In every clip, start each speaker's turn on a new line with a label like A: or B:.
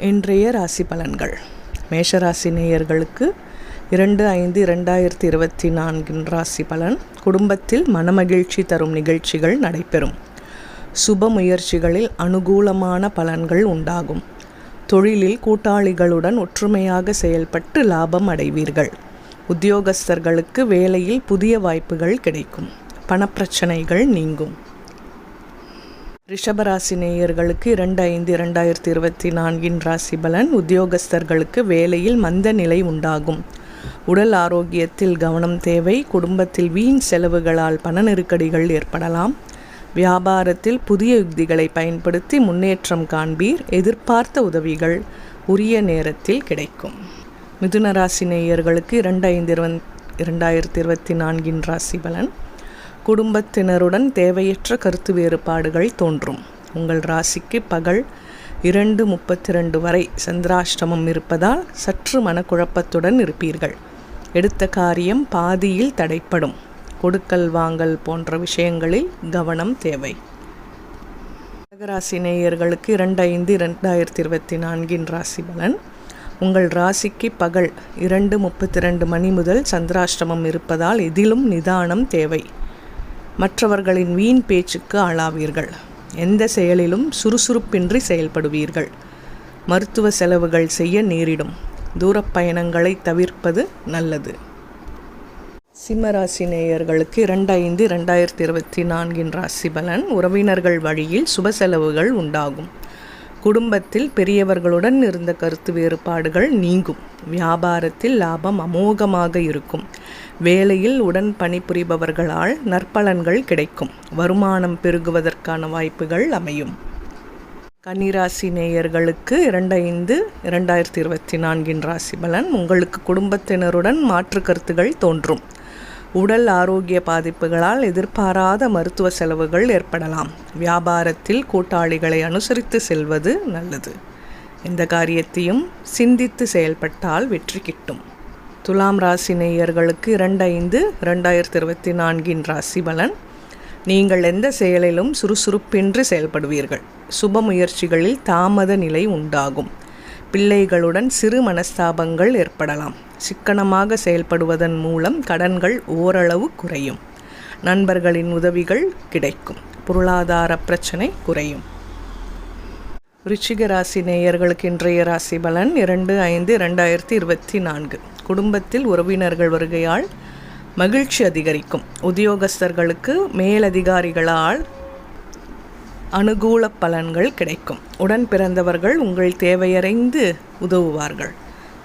A: இன்றைய ராசி பலன்கள். மேஷராசி நேயர்களுக்கு இரண்டு ஐந்து இரண்டாயிரத்தி இருபத்தி நான்கின் ராசி பலன் குடும்பத்தில் மனமகிழ்ச்சி தரும் நிகழ்ச்சிகள் நடைபெறும். சுப முயற்சிகளில் அனுகூலமான பலன்கள் உண்டாகும். தொழிலில் கூட்டாளிகளுடன் ஒற்றுமையாக செயல்பட்டு லாபம் அடைவீர்கள். உத்தியோகஸ்தர்களுக்கு வேலையில் புதிய வாய்ப்புகள் கிடைக்கும். பணப்பிரச்சனைகள் நீங்கும். ரிஷபராசி நேயர்களுக்கு இரண்டு ஐந்து இரண்டாயிரத்தி இருபத்தி நான்கின் ராசி பலன் உத்தியோகஸ்தர்களுக்கு வேலையில் மந்த நிலை உண்டாகும். உடல் ஆரோக்கியத்தில் கவனம் தேவை. குடும்பத்தில் வீண் செலவுகளால் பண நெருக்கடிகள் ஏற்படலாம். வியாபாரத்தில் புதிய யுக்திகளை பயன்படுத்தி முன்னேற்றம் காண்பீர். எதிர்பார்த்த உதவிகள் உரிய நேரத்தில் கிடைக்கும். மிதுன ராசி நேயர்களுக்கு இரண்டு ஐந்து இரண்டாயிரத்தி இருபத்தி நான்கின் ராசி பலன் குடும்பத்தினருடன் தேவையற்ற கருத்து வேறுபாடுகள் தோன்றும். உங்கள் ராசிக்கு பகல் இரண்டு முப்பத்தி ரெண்டு வரை சந்திராஷ்டமம் இருப்பதால் சற்று மனக்குழப்பத்துடன் இருப்பீர்கள். எடுத்த காரியம் பாதியில் தடைப்படும். கொடுக்கல் வாங்கல் போன்ற விஷயங்களில் கவனம் தேவை. கடகராசி நேயர்களுக்கு இரண்டு ஐந்து இரண்டாயிரத்தி இருபத்தி நான்கின் ராசி பலன். உங்கள் ராசிக்கு பகல் இரண்டு முப்பத்தி ரெண்டு மணி முதல் சந்திராஷ்டமம் இருப்பதால் எதிலும் நிதானம் தேவை. மற்றவர்களின் வீண் பேச்சுக்கு ஆளாவீர்கள். எந்த செயலிலும் சுறுசுறுப்பின்றி செயல்படுவீர்கள். மருத்துவ செலவுகள் செய்ய நேரிடும். தூரப்பயணங்களை தவிர்ப்பது நல்லது. சிம்மராசி நேயர்களுக்கு இரண்டு ஐந்து இரண்டாயிரத்தி இருபத்தி நான்கின் ராசி பலன் உறவினர்கள் வழியில் சுப செலவுகள் உண்டாகும். குடும்பத்தில் பெரியவர்களுடன் இருந்த கருத்து வேறுபாடுகள் நீங்கும். வியாபாரத்தில் லாபம் அமோகமாக இருக்கும். வேலையில் உடன் பணிபுரிபவர்களால் நற்பலன்கள் கிடைக்கும். வருமானம் பெருகுவதற்கான வாய்ப்புகள் அமையும். கன்னிராசி நேயர்களுக்கு இரண்டு ஐந்து இரண்டாயிரத்தி இருபத்தி நான்கின் ராசி பலன் உங்களுக்கு குடும்பத்தினருடன் மாற்று கருத்துகள் தோன்றும். உடல் ஆரோக்கிய பாதிப்புகளால் எதிர்பாராத மருத்துவ செலவுகள் ஏற்படலாம். வியாபாரத்தில் கூட்டாளிகளை அனுசரித்து செல்வது நல்லது. எந்த காரியத்தையும் சிந்தித்து செயல்பட்டால் வெற்றி கிட்டும். துலாம் ராசி நேயர்களுக்கு இரண்டு ஐந்து இரண்டாயிரத்தி இருபத்தி நான்கின் ராசி பலன். நீங்கள் எந்த செயலிலும் சுறுசுறுப்பின்றி செயல்படுவீர்கள். சுப முயற்சிகளில் தாமத நிலை உண்டாகும். பிள்ளைகளுடன் சிறு மனஸ்தாபங்கள் ஏற்படலாம். சிக்கனமாக செயல்படுவதன் மூலம் கடன்கள் ஓரளவு குறையும். நண்பர்களின் உதவிகள் கிடைக்கும். பொருளாதார பிரச்சனை குறையும். ரிச்சிக ராசி நேயர்களுக்கு இன்றைய ராசி பலன் இரண்டு ஐந்து இரண்டாயிரத்தி இருபத்தி நான்கு. குடும்பத்தில் உறவினர்கள் வருகையால் மகிழ்ச்சி அதிகரிக்கும். உத்தியோகஸ்தர்களுக்கு மேலதிகாரிகளால் அனுகூல பலன்கள் கிடைக்கும். உடன் பிறந்தவர்கள் உங்கள் தேவையறைந்து உதவுவார்கள்.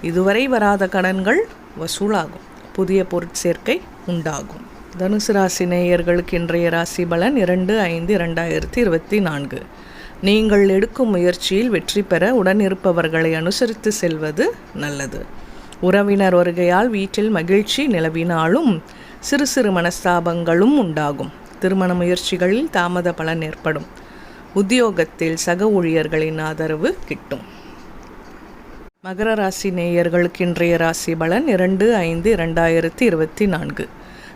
A: இதுவரை வராத கடன்கள் வசூலாகும். புதிய பொருட்சேர்க்கை உண்டாகும். தனுசு ராசி நேயர்களுக்கு இன்றைய ராசி பலன் இரண்டு ஐந்து இரண்டாயிரத்தி இருபத்தி நான்கு. நீங்கள் எடுக்கும் முயற்சியில் வெற்றி பெற உடனிருப்பவர்களை அனுசரித்து செல்வது நல்லது. உறவினர் வருகையால் வீட்டில் மகிழ்ச்சி நிலவினாலும் சிறு சிறு மனஸ்தாபங்களும் உண்டாகும். திருமண முயற்சிகளில் தாமத பலன் ஏற்படும். உத்தியோகத்தில் சக ஊழியர்களின் ஆதரவு கிட்டும். மகர ராசி நேயர்களுக்கு இன்றைய ராசி பலன் இரண்டு ஐந்து இரண்டாயிரத்தி இருபத்தி நான்கு.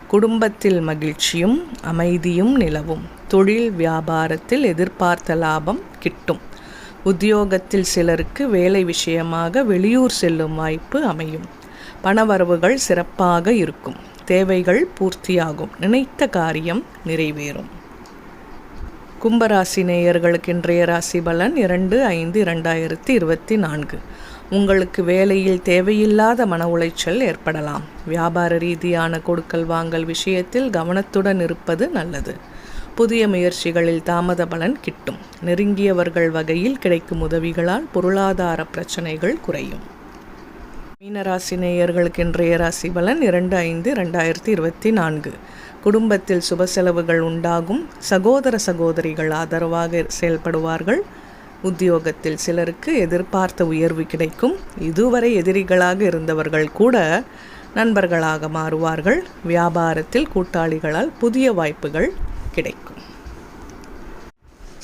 A: குடும்பத்தில் மகிழ்ச்சியும் அமைதியும் நிலவும். தொழில் வியாபாரத்தில் எதிர்பார்த்த லாபம் கிட்டும். உத்தியோகத்தில் சிலருக்கு வேலை விஷயமாக வெளியூர் செல்லும் வாய்ப்பு அமையும். பணவரவுகள் சிறப்பாக இருக்கும். தேவைகள் பூர்த்தியாகும். நினைத்த காரியம் நிறைவேறும். கும்பராசி நேயர்களுக்கு இன்றைய ராசி பலன் இரண்டு ஐந்து இரண்டாயிரத்தி இருபத்தி நான்கு. உங்களுக்கு வேலையில் தேவையில்லாத மன உளைச்சல் ஏற்படலாம். வியாபார ரீதியான கொடுக்கல் வாங்கல் விஷயத்தில் கவனத்துடன் இருப்பது நல்லது. புதிய முயற்சிகளில் தாமத பலன் கிட்டும். நெருங்கியவர்கள் வகையில் கிடைக்கும் உதவிகளால் பொருளாதார பிரச்சனைகள் குறையும். மீனராசி நேயர்களுக்கு இன்றைய ராசி பலன் இரண்டு ஐந்து ரெண்டாயிரத்தி இருபத்தி நான்கு. குடும்பத்தில் சுப செலவுகள் உண்டாகும். சகோதர சகோதரிகள் ஆதரவாக செயல்படுவார்கள். உத்தியோகத்தில் சிலருக்கு எதிர்பார்த்த உயர்வு கிடைக்கும். இதுவரை எதிரிகளாக இருந்தவர்கள் கூட நண்பர்களாக மாறுவார்கள். வியாபாரத்தில் கூட்டாளிகளால் புதிய வாய்ப்புகள் கிடைக்கும்.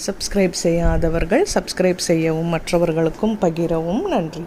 A: சப்ஸ்கிரைப் செய்யாதவர்கள் சப்ஸ்கிரைப் செய்யவும் மற்றவர்களுக்கும் பகிரவும் நன்றி.